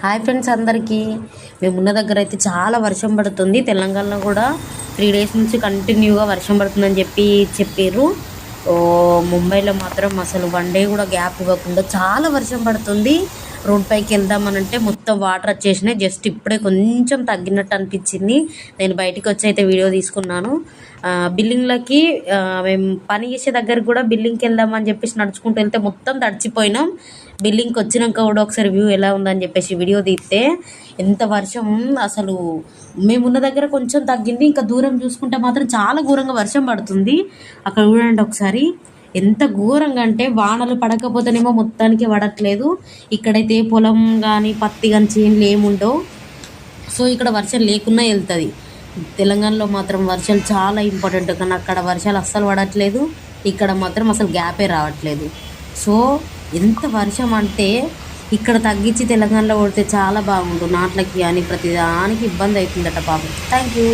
Hi friends అందరికీ. మేము ఉన్న దగ్గర అయితే చాలా వర్షం పడుతుంది. తెలంగాణలో కూడా త్రీ డేస్ నుంచి కంటిన్యూగా వర్షం పడుతుందని చెప్పి చెప్పారు ముంబైలో మాత్రం అసలు వన్ డే కూడా గ్యాప్ ఇవ్వకుండా చాలా వర్షం పడుతుంది. రోడ్ పైకి వెళ్దామనంటే మొత్తం వాటర్ వచ్చేసినాయి. జస్ట్ ఇప్పుడే కొంచెం తగ్గినట్టు అనిపించింది. నేను బయటికి వచ్చి అయితే వీడియో తీసుకున్నాను. బిల్డింగ్లకి మేము పని చేసే దగ్గర కూడా బిల్డింగ్కి వెళ్దామని చెప్పేసి నడుచుకుంటూ వెళ్తే మొత్తం తడిచిపోయినాం. బిల్డింగ్కి వచ్చినాక కూడా ఒకసారి వ్యూ ఎలా ఉందని చెప్పేసి వీడియో తీస్తే ఎంత వర్షం అసలు మేమున్న దగ్గర కొంచెం తగ్గింది. ఇంకా దూరం చూసుకుంటే మాత్రం చాలా ఘోరంగా వర్షం పడుతుంది. అక్కడ చూడండి ఒకసారి. ఎంత ఘోరంగా అంటే వానలు పడకపోతేనేమో మొత్తానికి పడట్లేదు. ఇక్కడైతే పొలం కానీ పత్తి కానీ చేనులు ఏముండవు. సో ఇక్కడ వర్షం లేకున్నా వెళ్తుంది. తెలంగాణలో మాత్రం వర్షాలు చాలా ఇంపార్టెంట్ కానీ అక్కడ వర్షాలు అస్సలు పడట్లేదు. ఇక్కడ మాత్రం అసలు గ్యాపే రావట్లేదు. సో ఎంత వర్షం అంటే ఇక్కడ తగ్గించి తెలంగాణలో కొడితే చాలా బాగుంటుంది. నాట్లకి కానీ ప్రతిదానికి ఇబ్బంది అవుతుందట పాపం. Thank you